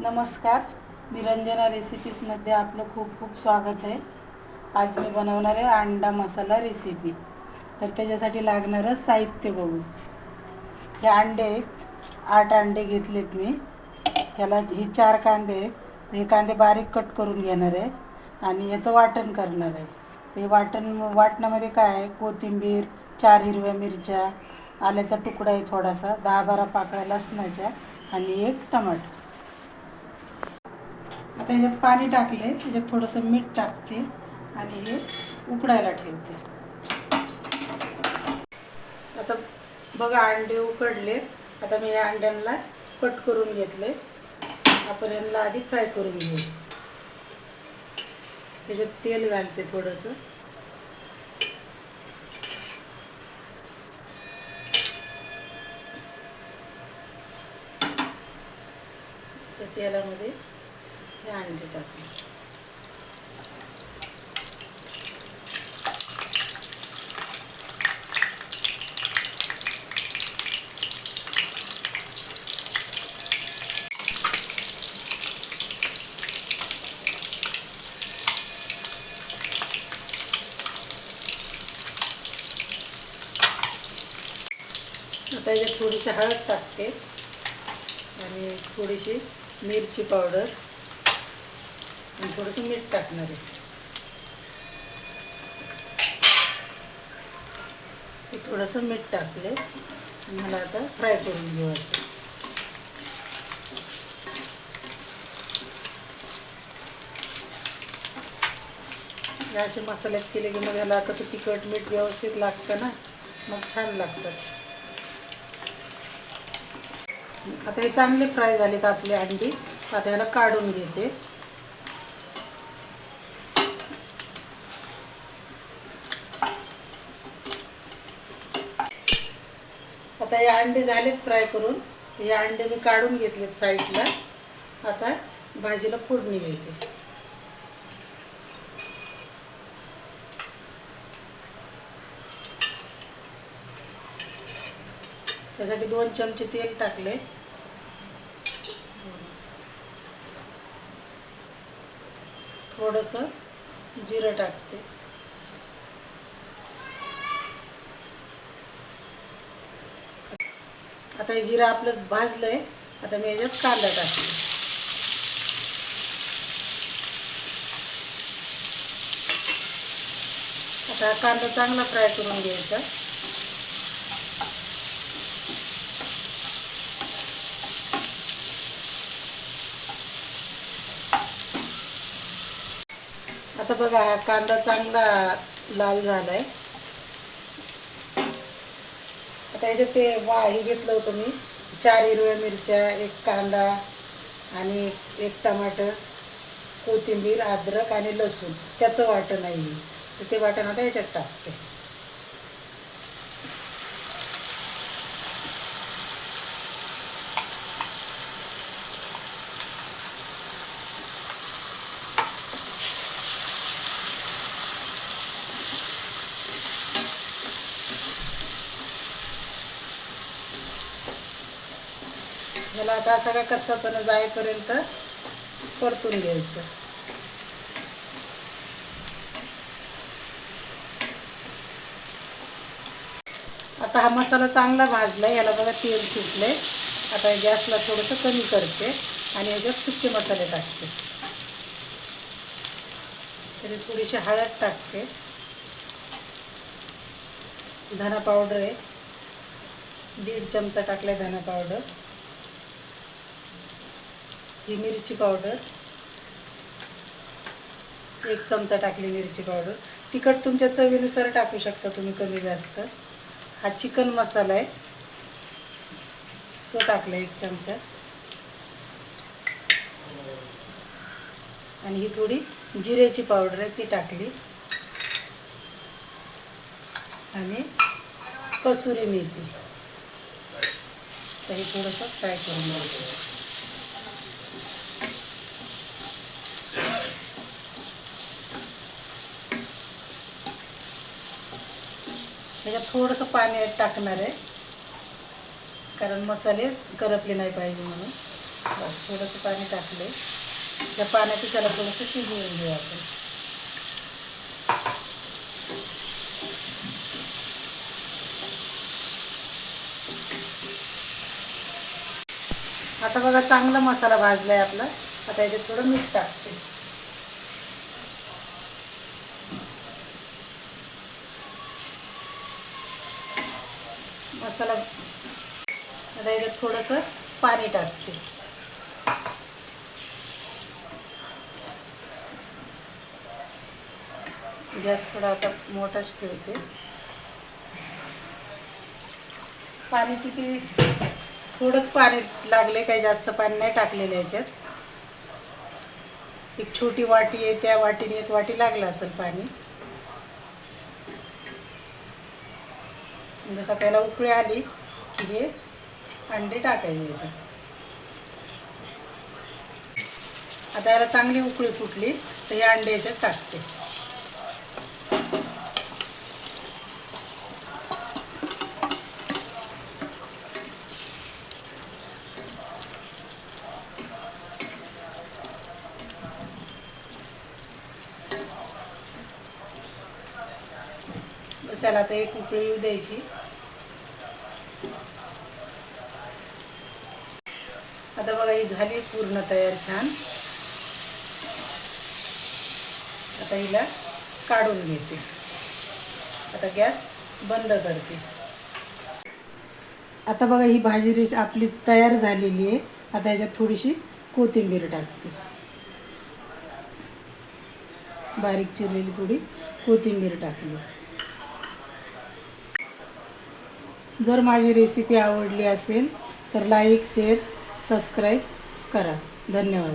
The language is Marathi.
नमस्कार. मी रंजना रेसिपीजमध्ये आपलं खूप खूप स्वागत आहे. आज मी बनवणार आहे अंडा मसाला रेसिपी तर त्याच्यासाठी लागणारं साहित्य बघू. हे अंडे आहेत. आठ अंडे घेतलेत मी. त्याला हे चार कांदे आहेत. हे कांदे बारीक कट करून घेणार आहे आणि याचं वाटण करणार आहे. ते वाटण वाटणामध्ये काय आहे? कोथिंबीर चार हिरव्या मिरच्या आल्याचा तुकडा आहे थोडासा दहा बारा पाकळ्या लसणाच्या आणि एक टमाटर. आता ह्याच्यात पाणी टाकले ह्याच्यात थोडंसं मीठ टाकते आणि हे उकडायला ठेवते. आता बघा अंडे उकडले. आता मी या अंड्यांना कट करून घेतले. आपण यांना आधी फ्राय करून घेऊ. त्याच्यात तेल घालते थोडंसं. त्या तेलामध्ये हे अंडे टाकले आता याच्यात थोडीशी हळद टाकते आणि थोडीशी मिरची पावडर. आणि थोडंसं मीठ टाकणार आहे. हे थोडंसं मीठ टाकले मला आता फ्राय करून घेऊ असं असे मसाल्यात केले की मग याला कसं तिखट मीठ व्यवस्थित लागतं ना मग छान लागतं. आता हे चांगले फ्राय झालेत आपले अंडी. आता याला काढून घेते. आता हे अंडे झालेत फ्राय करून. हे अंडे मी काढून घेतलेत साईडला. आता भाजीला फोडणी घेते त्यासाठी दोन चमचे तेल टाकले. थोडंसं जिरं टाकते. आता हे जिरं आपलं भाजलंय आता मी याच्यात कांदा टाकते. आता हा कांदा चांगला फ्राय करून घ्यायचा. आता बघा हा कांदा चांगला लाल झालाय. आता याच्यात ते वा हे घेतलं होतं मी. चार हिरव्या मिरच्या एक कांदा आणि एक टमाटर कोथिंबीर अद्रक आणि लसूण. त्याचं वाटण आहे. तर ते वाटण आता याच्यात टाकते. ह्याला आता सगळा कच्चापणा जाईपर्यंत परतून घ्यायचं. आता हा मसाला चांगला भाजला याला बघा तेल सुटले आता गॅसला थोडंसं कमी करते आणि याच्यात सुके मसाले टाकते. तरी थोडीशी हळद टाकते. धना पावडर आहे. दीड चमचा टाकलाय धना पावडर. ही मिरची पावडर एक चमचा टाकली मिरची पावडर तिखट तुमच्या चवीनुसार टाकू शकता तुम्ही कमी जास्त. हा चिकन मसाला आहे. तो टाकला एक चमचा. आणि ही थोडी जिऱ्याची पावडर आहे ती टाकली. आणि कसुरी मेथी. तर हे थोडंसं फ्राय करून घ्यायचं. त्याच्यात थोडंसं पाणी टाकणार आहे. कारण मसाले करपले नाही पाहिजे म्हणून. थोडंसं पाणी टाकले त्या पाण्याचं त्याला थोडंसं शिजवून घेऊ आपण. आता बघा चांगला मसाला भाजला आहे आपला. आता याच्यात थोडं मीठ टाक मसाला आता याच्यात थोडंसं पाणी टाकते. गॅस थोडा आता मोठाच ठेवते. पाणी किती थोडंच पाणी लागले काही जास्त पाणी नाही टाकलेलं याच्यात. एक छोटी वाटी आहे त्या वाटीने एक वाटी लागलं असेल पाणी. म्हणजे जसं त्याला उकळी आली की हे अंडे टाकायचे याच्यात. आता याला चांगली उकळी फुटली तर हे अंडे याच्यात टाकते. बस आता एक उकळी येऊ द्यायची. आता बघा ही झाली पूर्ण तयार छान. आता हिला काढून घेते. आता गॅस बंद करते. आता बघा ही भाजी रेस आपली तयार झालेली आहे. आता याच्यात थोडीशी कोथिंबीर टाकते. बारीक चिरलेली थोडी कोथिंबीर टाकली. जर माझी रेसिपी आवडली असेल तर लाईक शेअर सबस्क्राईब करा. धन्यवाद.